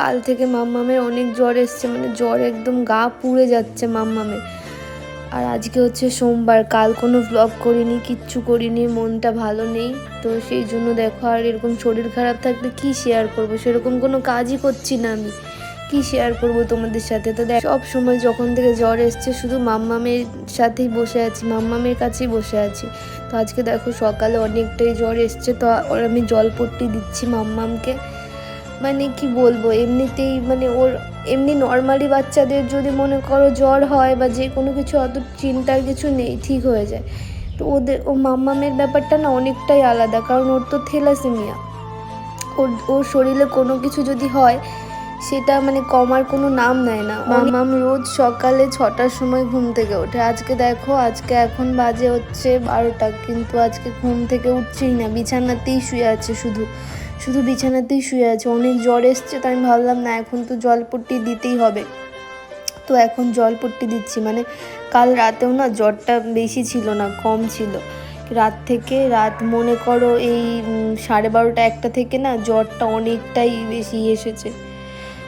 কাল থেকে মাম্মামের অনেক জ্বর এসছে মানে জ্বর একদম গা পুড়ে যাচ্ছে মাম্মামের। আর আজকে হচ্ছে সোমবার, কাল কোনো ব্লগ করিনি, কিচ্ছু করিনি, মনটা ভালো নেই। তো সেই জন্য দেখো, আর এরকম শরীর খারাপ থাকলে কি শেয়ার করব? সেরকম কোনো কাজই করছি না আমি। কি শেয়ার করব তোমাদের সাথে? তো দেখ, সব সময় যখন থেকে জ্বর এসছে, শুধু মাম্মামের সাথেই বসে আছি, মাম্মামের কাছেই বসে আছি। তো আজকে দেখো, সকালে অনেকটাই জ্বর এসছে, তো আমি জলপট্টি দিচ্ছি মাম্মামকে। মানে কি বলব এমনিতেই মানে ওর এমনি নর্মালি বাচ্চাদের যদি মনে করো জ্বর হয় বা যে কোনো কিছু অত চিন্তার কিছু নেই ঠিক হয়ে যায়। তো ওদের ও মাম্মামের ব্যাপারটা না অনেকটাই আলাদা কারণ ওর তো থেলাসেমিয়া ওর ওর শরীরে কোনো কিছু যদি হয় সেটা মানে কমার কোনো নাম নেয় না। মামাম রোজ সকালে ছটার সময় ঘুম থেকে ওঠে। আজকে দেখো আজকে এখন বাজে হচ্ছে বারোটা কিন্তু আজকে ঘুম থেকে উঠছেই না বিছানাতেই শুয়ে আছে শুধু। শুধু বিছানাতেই শুয়ে আছে। অনেক জ্বর এসছে তো আমি ভাবলাম, না, এখন তো জলপট্টি দিতেই হবে। তো এখন জলপট্টি দিচ্ছি। মানে কাল রাতেও না জ্বরটা বেশি ছিল না, কম ছিল। রাত থেকে রাত, মনে করো এই সাড়ে বারোটা একটা থেকে না জ্বরটা অনেকটাই বেশি এসেছে।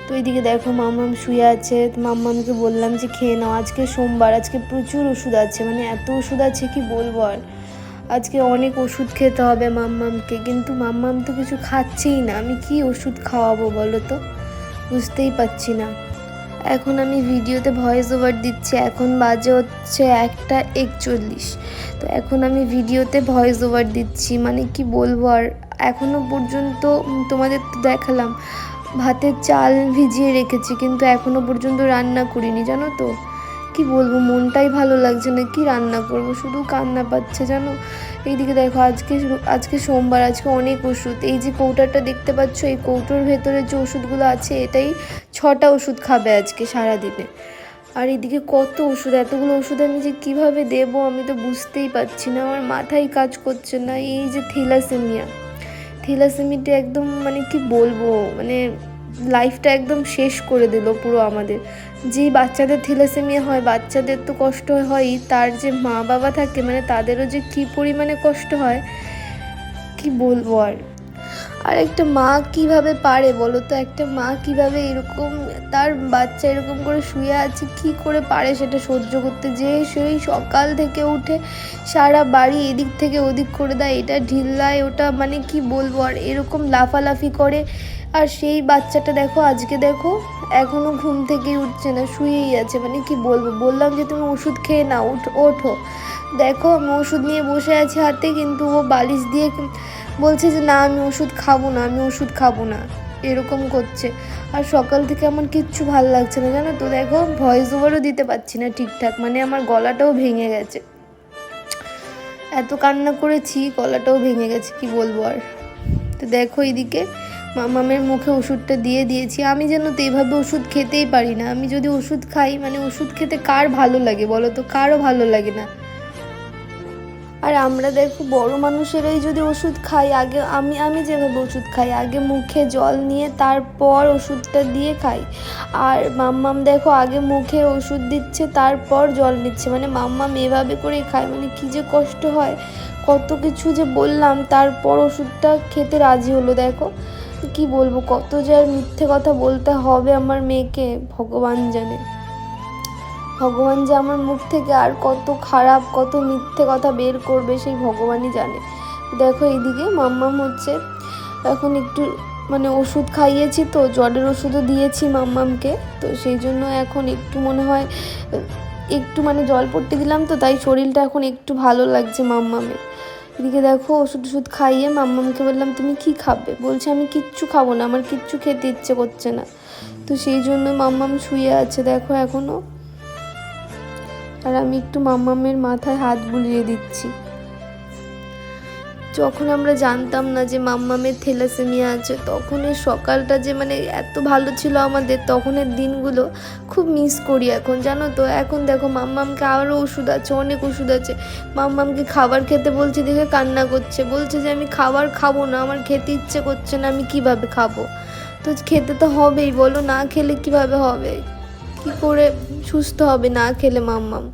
তো এইদিকে দেখো মাম্মাম শুয়ে আছে। মাম্মামকে বললাম যে, খেয়ে নাও, আজকে সোমবার, আজকে প্রচুর ওষুধ আছে। মানে এত ওষুধ আছে কি বলব আর? আজকে অনেক ওষুধ খেতে হবে মাম্মামকে, কিন্তু মাম্মাম তো কিছু খাচ্ছেই না। আমি কি ওষুধ খাওয়াবো বলো তো? বুঝতেই পারছি না। এখন আমি ভিডিওতে ভয়েস ওভার দিচ্ছি, এখন বাজে হচ্ছে একটা একচল্লিশ। তো এখন আমি ভিডিওতে ভয়েস ওভার দিচ্ছি মানে কি বলব আর এখনও পর্যন্ত তোমাদের তো দেখালাম, ভাতের চাল ভিজিয়ে রেখেছি, কিন্তু এখনও পর্যন্ত রান্না করিনি, জানো তো? কি বলব, মনটাই ভালো লাগছে না, কি রান্না করব? শুধু কান্না পাচ্ছে, জানো? এইদিকে দেখো, আজকে আজকে সোমবার, আজকে অনেক ওষুধ। এই যে কৌটাটা দেখতে পাচ্ছ, এই কৌটোর ভেতরে যে ওষুধগুলো আছে, এটাই ছটা ওষুধ খাবে আজকে সারাদিনে। আর এদিকে কত ওষুধ, এতগুলো ওষুধ আমি যে কীভাবে দেব, আমি তো বুঝতেই পারছি না। আমার মাথায় কাজ করছে না, এই যে থিলাসেমিয়া থিলাসেমিটা একদম মানে কি বলব মানে লাইফটা একদম শেষ করে দিল পুরো আমাদের। যেই বাচ্চাদের থিলাসেমিয়া হয়, বাচ্চাদের তো কষ্ট হয়ই তার যে মা বাবা থাকে মানে তাদেরও যে কী পরিমাণে কষ্ট হয়, কি বলব আর? আর একটা মা কীভাবে পারে বলো তো? একটা মা কীভাবে এরকম, তার বাচ্চা এরকম করে শুয়ে আছে, কি করে পারে সেটা সহ্য করতে? যে সেই সকাল থেকে উঠে সারা বাড়ি এদিক থেকে ওদিক করে দেয়, এটা ঢিল্লায়, ওটা মানে কি বলব আর? এরকম লাফালাফি করে আর সেই বাচ্চাটা দেখো, আজকে দেখো, এখনও ঘুম থেকেই উঠছে না, শুয়েই আছে। মানে কি বলব? বললাম যে তুমি ওষুধ খেয়ে নাও, উঠ, ওঠো। দেখো, আমি ওষুধ নিয়ে বসে আছি হাতে, কিন্তু ও বালিশ দিয়ে বলছে যে, না, আমি ওষুধ খাব না, আমি ওষুধ খাব না। এরকম করছে। আর সকাল থেকে আমার কিচ্ছু ভালো লাগছে না, জানো তো? দেখো ভয়েস ওভারও দিতে পারছি না ঠিকঠাক মানে আমার গলাটাও ভেঙে গেছে। এত কান্না করেছি, গলাটাও ভেঙে গেছে, কি বলব আর? তো দেখো এইদিকে মামামের মুখে ওষুধটা দিয়ে দিয়েছি। আমি যেন তো এভাবে ওষুধ খেতেই পারি না। আমি যদি ওষুধ খাই মানে ওষুধ খেতে কার ভালো লাগে বলো তো? কারও ভালো লাগে না। আর আমরা দেখো, বড় মানুষেরাই যদি ওষুধ খাই, আগে আমি আমি যেভাবে ওষুধ খাই, আগে মুখে জল নিয়ে তারপর ওষুধটা দিয়ে খাই। আর মাম্মাম দেখো, আগে মুখে ওষুধ দিচ্ছে, তারপর জল নিচ্ছে। মানে মাম্মাম এভাবে করে খায় মানে কি যে কষ্ট হয়। কত কিছু যে বললাম, তারপর ওষুধটা খেতে রাজি হলো, দেখো। কি বলব? কত যে আর মিথ্যে কথা বলতে হবে আমার মেয়েকে, ভগবান জানে। ভগবান যে আমার মুখ থেকে আর কত খারাপ, কত মিথ্যে কথা বের করবে সেই ভগবানই জানে। দেখো এইদিকে মাম্মাম হচ্ছে, এখন একটু মানে ওষুধ খাইয়েছি তো, জ্বরের ওষুধও দিয়েছি মাম্মামকে। তো সেই জন্য এখন একটু মনে হয়, একটু মানে জল পড়তে দিলাম তো, তাই শরীরটা এখন একটু ভালো লাগছে মাম্মামের। এদিকে দেখো ওষুধ ওষুধ খাইয়ে মাম্মামকে বললাম, তুমি কি খাবে? বলছে, আমি কিচ্ছু খাব না, আমার কিচ্ছু খেতে ইচ্ছে করছে না। তো সেই জন্য মাম্মাম শুয়ে আছে দেখো এখনও আর আমি একটু মাম্মামের মাথায় হাত বুলিয়ে দিচ্ছি। যখন আমরা জানতাম না যে মাম্মামের থ্যালাসেমিয়া আছে তখনের সকালটা যে মানে এত ভালো ছিল আমাদের, তখনের দিনগুলো খুব মিস করি এখন, জানো তো? এখন দেখো মাম্মামকে আরও ওষুধ আছে, অনেক ওষুধ আছে। মাম্মামকে খাবার খেতে বলছে, দেখে কান্না করছে। বলছে যে আমি খাবার খাব না, আমার খেতে ইচ্ছে করছে না, আমি কীভাবে খাব? তো খেতে তো হবেই, বলো না খেলে কীভাবে হবে? কি করে সুস্থ হবে না খেলে মাম্মাম?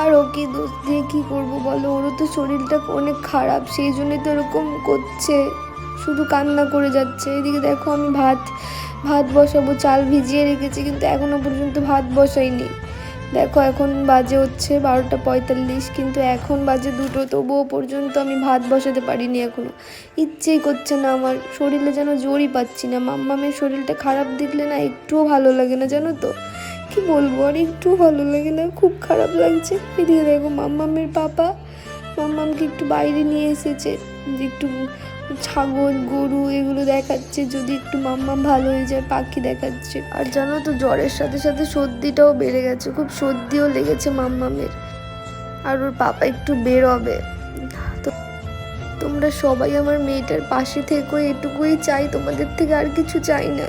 আর ওকে দোষ দিয়ে কী করব বলো? ওরও তো শরীরটা অনেক খারাপ, সেই জন্যে তো এরকম করছে। শুধু কান্না করে যাচ্ছে। এদিকে দেখো আমি ভাত ভাত বসাবো, চাল ভিজিয়ে রেখেছি, কিন্তু এখনও পর্যন্ত ভাত বসাইনি। দেখো, এখন বাজে হচ্ছে বারোটা পঁয়তাল্লিশ, কিন্তু এখন বাজে দুটো, তবুও পর্যন্ত আমি ভাত বসাতে পারিনি এখনও। ইচ্ছেই করছে না আমার, শরীরে যেন জোরই পাচ্ছি না। মাম্মামের শরীরটা খারাপ দেখলে না একটুও ভালো লাগে না, জানো তো? কি বলব, আর একটু ভালো লাগে না, খুব খারাপ লাগছে। এদিকে দেখো, মাম্মামের পাপা, মাম্মামকে একটু বাইরে নিয়ে এসেছে একটু ছাগল, গরু এগুলো দেখাচ্ছে, যদি একটু মাম্মা ভালো হয়ে যায়, পাখি দেখাচ্ছে। আর জানো তো, জ্বরের সাথে সাথে সর্দিটাও বেড়ে গেছে, খুব সর্দিও লেগেছে মাম্মামের। আর ওর পাপা একটু বেরোবে। তো তোমরা সবাই আমার মেয়েটার পাশে থেকো, এটুকুই চাই, তোমাদের থেকে আর কিছু চাই না।